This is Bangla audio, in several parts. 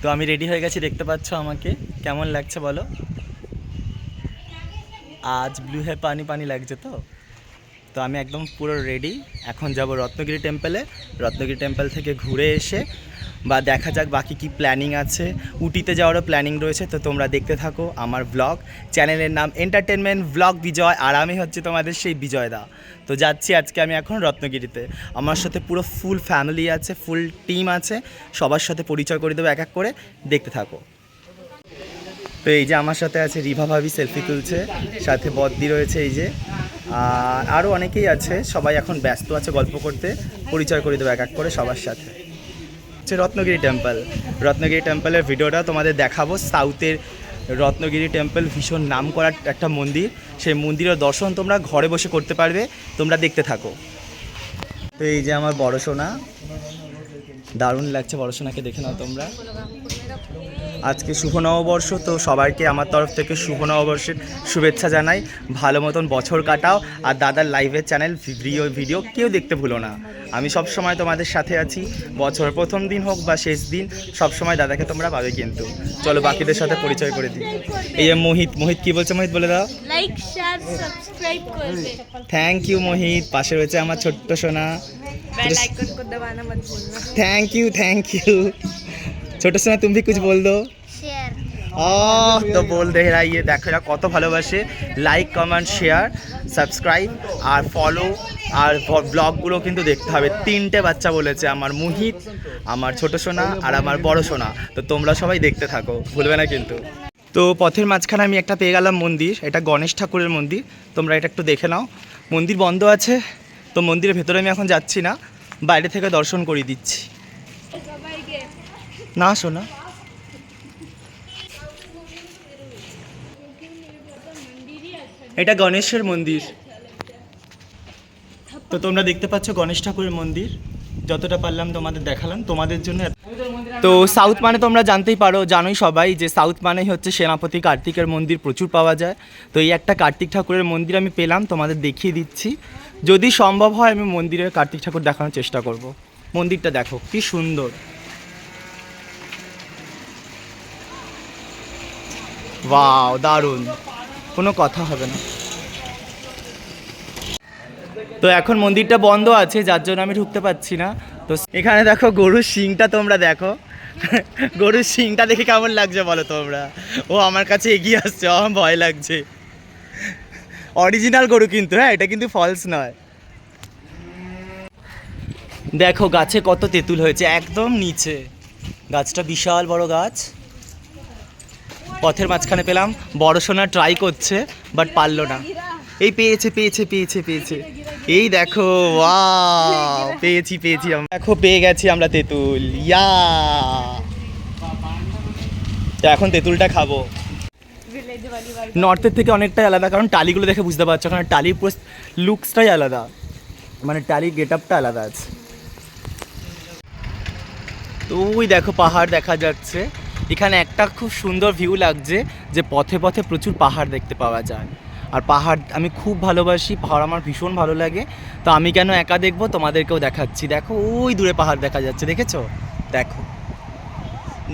তো আমি রেডি হয়ে গেছি, দেখতে পাচ্ছ আমাকে? কেমন লাগছে বলো? আজ ব্লু হে পানি পানি লাগছে তো? তো আমি একদম পুরো রেডি এখন যাব রত্নগিরি টেম্পলে রত্নগিরি টেম্পল থেকে ঘুরে এসে বা দেখা যাক বাকি কি প্ল্যানিং আছে। উটিতে যাওয়ারও প্ল্যানিং রয়েছে, তো তোমরা দেখতে থাকো আমার ব্লগ চ্যানেলের নাম এন্টারটেনমেন্ট ব্লগ বিজয় আর আমি হচ্ছে তোমাদের সেই বিজয় দা। তো যাচ্ছি আজকে আমি এখন রত্নগিরিতে। আমার সাথে পুরো ফুল ফ্যামিলি আছে ফুল টিম আছে। সবার সাথে পরিচয় করে দেবো এক এক করে। দেখতে থাকো। তো এই যে আমার সাথে আছে রিভা ভাবি সেলফি তুলছে। সাথে বদ্দি রয়েছে এই যে। আর আরও অনেকেই আছে, সবাই এখন ব্যস্ত আছে গল্প করতে। পরিচয় করে দেবো এক এক করে সবার সাথে। হচ্ছে রত্নগিরি টেম্পল। রত্নগিরি টেম্পলের ভিডিওটা তোমাদের দেখাবো। সাউথের রত্নগিরি টেম্পল ভীষণ নাম করা একটা মন্দির। সেই মন্দিরের দর্শন তোমরা ঘরে বসে করতে পারবে। তোমরা দেখতে থাকো। তো এই যে আমার বড় সোনা দারুণ লাগছে বড় সোনাকে দেখে নাও তোমরা। আজকে শুভ নববর্ষ তো সবাইকে আমার তরফ থেকে শুভ নববর্ষের শুভেচ্ছা জানাই। ভালো মতন বছর কাটাও আর দাদার লাইভের চ্যানেল ভিডিও ভিডিও কেউ দেখতে ভুলো না। আমি সব সময় তোমাদের সাথে আছি। বছর প্রথম দিন হোক বা শেষ দিন সব সময় দাদাকে তোমরা পাবে কিন্তু। চলো বাকিদের সাথে পরিচয় করে দিই। এই যে মোহিত মোহিত কি বলছে? মোহিত বলে দাও। লাইক শেয়ার সাবস্ক্রাইব করবে। Thank you Mohit. পাশে রয়েছে আমার ছোট্ট সোনা। থ্যাংক ইউ থ্যাংক ইউ मत भूलना थैंक यू थैंक यू छोटा सोना तुम भी कुछ बोल दो शेयर আহ তো বল দে এরা ইয়ে দেখো এরা কত ভালোবাসে লাইক কমেন্ট শেয়ার সাবস্ক্রাইব আর ফলো আর ব্লগগুলো কিন্তু দেখতে হবে তিনটে বাচ্চা বলেছে আমার মুহিত আমার ছোট সোনা আর আমার বড় সোনা তো তোমরা সবাই দেখতে থাকো ভুলবে না কিন্তু তো পথের মাঝখানে আমি একটা পেয়ে গেলাম মন্দির এটা গণেশ ঠাকুরের মন্দির তোমরা এটা একটু দেখে নাও মন্দির বন্ধ আছে তো মন্দিরের ভেতরে আমি এখন যাচ্ছি না বাইরে থেকে দর্শন করিয়ে দিচ্ছি না, শোনা। এটা গণেশের মন্দির। তো তোমরা দেখতে পাচ্ছ গণেশ ঠাকুরের মন্দির। যতটা পারলাম তোমাদের দেখালাম, তোমাদের জন্য তো সাউথ মানে তোমরা জানতেই পারো, জানোই সবাই যে সাউথ মানেই হচ্ছে সেনাপতি কার্তিকের মন্দির প্রচুর পাওয়া যায়। তো এই একটা কার্তিক ঠাকুরের মন্দির আমি পেলাম, তোমাদের দেখিয়ে দিচ্ছি। যদি সম্ভব হয় আমি মন্দিরের কার্তিক ঠাকুর দেখানোর চেষ্টা করব। মন্দিরটা দেখো, কি সুন্দর। ওয়াও দারুণ। কোনো কথা হবে না। তো এখন মন্দিরটা বন্ধ আছে, যার জন্য আমি ঢুকতে পারছি না। তো এখানে দেখো গরুর শিংটা তোমরা দেখো। গরুর শিংটা দেখে কেমন লাগছে বলো তোমরা? ও আমার কাছে এগিয়ে আসছে আমার ভয় লাগছে। অরিজিনাল গরু কিন্তু হ্যাঁ এটা কিন্তু ফলস নয়। দেখো গাছে কত তেঁতুল হয়েছে, একদম নিচে। গাছটা বিশাল বড় গাছ। পথের মাঝখানে পেলাম। বড় সোনা ট্রাই করছে বাট পারল না। এই পেয়েছে পেয়েছে পেয়েছে পেয়েছে। এই দেখো ওয়া পেয়েছি পেয়েছি আমরা। দেখো, পেয়ে গেছি আমরা তেঁতুল। ইয়া তো এখন তেঁতুলটা খাব। নর্থের থেকে অনেকটাই আলাদা, কারণ টালিগুলো দেখে বুঝতে পারছ, কারণ টালি পোস্ট লুকসটাই আলাদা। মানে টালি গেট আপটা আলাদা আছে। তো ওই দেখো, পাহাড় দেখা যাচ্ছে। এখানে একটা খুব সুন্দর ভিউ লাগছে যে পথে পথে প্রচুর পাহাড় দেখতে পাওয়া যায়। আর পাহাড় আমি খুব ভালোবাসি, পাহাড় আমার ভীষণ ভালো লাগে। তো আমি কেন একা দেখব? তোমাদেরকেও দেখাচ্ছি। দেখো, ওই দূরে পাহাড় দেখা যাচ্ছে, দেখেছ? দেখো।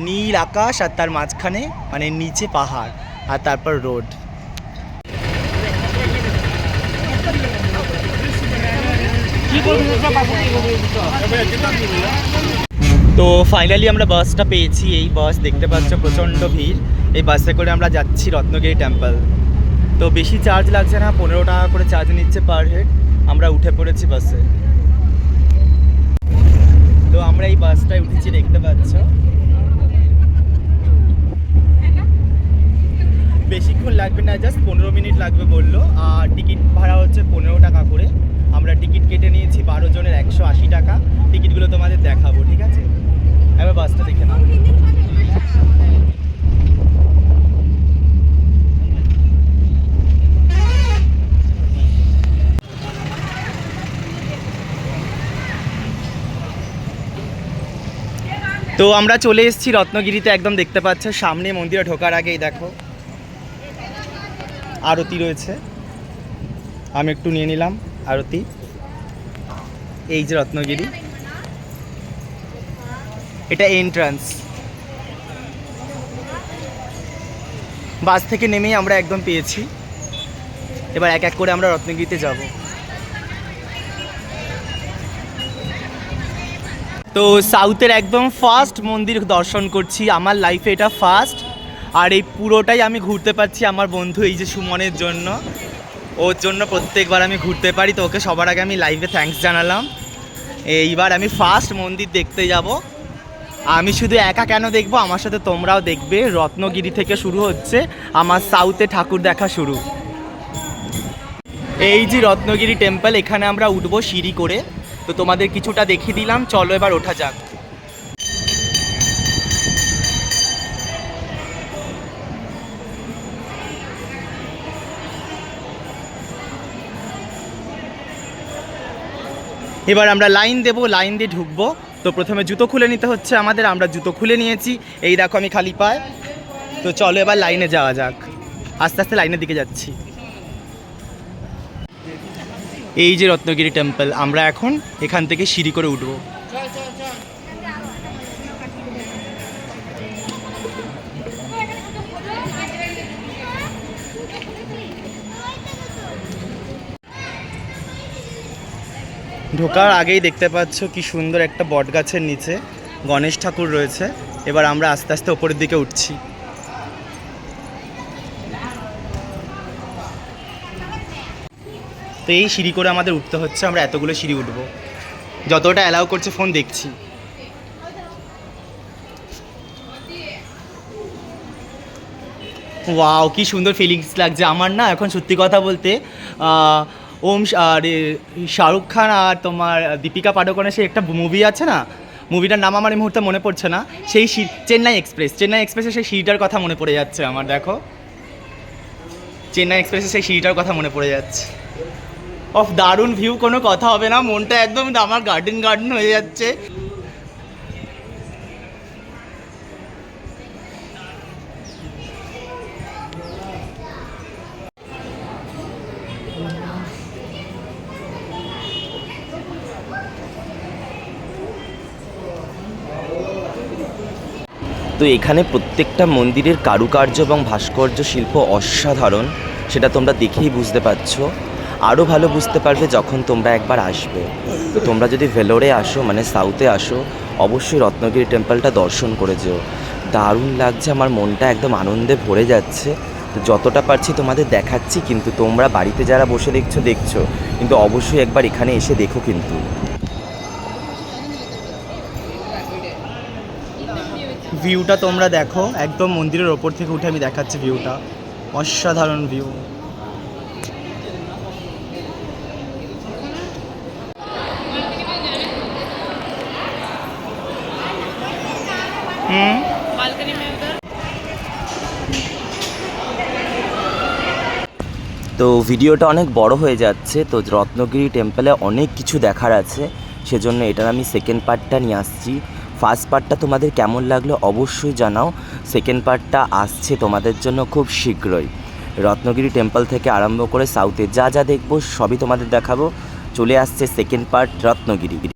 নীল আকাশ আর তার মাঝখানে মানে নিচে পাহাড় আর তারপর রোড। তো ফাইনালি আমরা বাসটা পেয়েছি। এই বাস দেখতে পাচ্ছ প্রচণ্ড ভিড়। এই বাসে করে আমরা যাচ্ছি রত্নগিরি টেম্পল তো বেশি চার্জ লাগছে না, পনেরো টাকা করে চার্জ নিচ্ছে পার হেড আমরা উঠে পড়েছি বাসে তো আমরা এই বাসটায় উঠেছি, দেখতে পাচ্ছ। বেশিক্ষণ লাগবে না জাস্ট পনেরো মিনিট লাগবে বলল। আর টিকিট ভাড়া হচ্ছে পনেরো টাকা করে। আমরা টিকিট কেটে নিয়েছি বারো জনের একশো আশি টাকা। টিকিটগুলো তোমাদের দেখাবো, ঠিক আছে? এবার বাসটা দেখে নাও। তো আমরা চলে এসেছি রত্নগিরিতে, একদম দেখতে পাচ্ছ, সামনে মন্দিরে ঢোকার আগেই, দেখো। আরতি রয়েছে। আমি একটু নিয়ে নিলাম আরতি। এই যে রত্নগিরি। এটা এন্ট্রান্স বাস থেকে নেমেই আমরা একদম পেয়েছি। এবার এক এক করে আমরা রত্নগিরিতে যাব। তো সাউথের একদম ফার্স্ট মন্দির দর্শন করছি। আমার লাইফে এটা ফার্স্ট আর এই পুরোটাই আমি ঘুরতে পারছি আমার বন্ধু, এই যে সুমনের জন্য। ওর জন্য প্রত্যেকবার আমি ঘুরতে পারি, তো ওকে সবার আগে আমি লাইভে থ্যাঙ্কস জানালাম। এইবার আমি ফার্স্ট মন্দির দেখতে যাব। আমি শুধু একা কেন দেখব? আমার সাথে তোমরাও দেখবে। রত্নগিরি থেকে শুরু হচ্ছে। আমার সাউথে ঠাকুর দেখা শুরু। এই যে রত্নগিরি টেম্পল এখানে আমরা উঠবো সিঁড়ি করে। তো তোমাদের কিছুটা দেখিয়ে দিলাম। চলো এবার ওঠা যাক। এবার আমরা লাইন দেব, লাইন দিয়ে ঢুকবো। তো প্রথমে জুতো খুলে নিতে হচ্ছে আমাদের, আমরা জুতো খুলে নিয়েছি। এই দেখো আমি খালি পায়। তো চলো এবার লাইনে যাওয়া যাক। আস্তে আস্তে লাইনের দিকে যাচ্ছি। এই যে রত্নগিরি টেম্পল, আমরা এখন এখান থেকে সিঁড়ি করে উঠবো। ঢোকার আগেই দেখতে পাচ্ছ কি সুন্দর একটা বট গাছের নিচে গণেশ ঠাকুর রয়েছে। এবার আমরা আস্তে আস্তে ওপরের দিকে উঠছি। তো এই সিঁড়ি করে আমাদের উঠতে হচ্ছে, আমরা এতগুলো সিঁড়ি উঠবো। যতটা অ্যালাউ করছে ফোন দেখছি। ওয়াও কি সুন্দর ফিলিংস লাগছে। আমার না, এখন সত্যি কথা বলতে ওম আর শাহরুখ খান আর তোমার দীপিকা পাডুকোনের সেই একটা মুভি আছে না? মুভিটার নাম আমার এই মুহূর্তে মনে পড়ছে না। সেই চেন্নাই এক্সপ্রেস। চেন্নাই এক্সপ্রেসে সেই সিঁড়িটার কথা মনে পড়ে যাচ্ছে আমার, দেখো। চেন্নাই এক্সপ্রেসে সেই সিঁড়িটার কথা মনে পড়ে যাচ্ছে। অফ, দারুণ ভিউ কোনো কথা হবে না। মনটা একদম আমার গার্ডেন গার্ডেন হয়ে যাচ্ছে। তো এখানে প্রত্যেকটা মন্দিরের কারুকার্য এবং ভাস্কর্য শিল্প অসাধারণ, সেটা তোমরা দেখেই বুঝতে পারছ। আরও ভালো বুঝতে পারবে যখন তোমরা একবার আসবে। তো তোমরা যদি ভেলোরে আসো মানে সাউথে আসো, অবশ্যই রত্নগিরি টেম্পলটা দর্শন করে যেও। দারুণ লাগছে, আমার মনটা একদম আনন্দে ভরে যাচ্ছে। তো যতটা পারছি তোমাদের দেখাচ্ছি, কিন্তু তোমরা বাড়িতে যারা বসে দেখছ দেখছ। কিন্তু অবশ্যই একবার এখানে এসে দেখো কিন্তু। ভিউটা তোমরা দেখো। একদম মন্দিরের ওপর থেকে উঠে আমি দেখাচ্ছি ভিউটা। অসাধারণ ভিউ। তো ভিডিওটা অনেক বড় হয়ে যাচ্ছে, তো রত্নগিরি টেম্পলে অনেক কিছু দেখার আছে। সেজন্য এটার আমি সেকেন্ড পার্টটা নিয়ে আসছি। ফার্স্ট পার্টটা তোমাদের কেমন লাগল অবশ্যই জানাও। সেকেন্ড পার্টটা আসছে তোমাদের জন্য খুব শীঘ্রই। রত্নগিরি টেম্পল থেকে আরম্ভ করে সাউথে যা যা দেখব সবই তোমাদের দেখাবো। চলে আসছে সেকেন্ড পার্ট রত্নগিরি।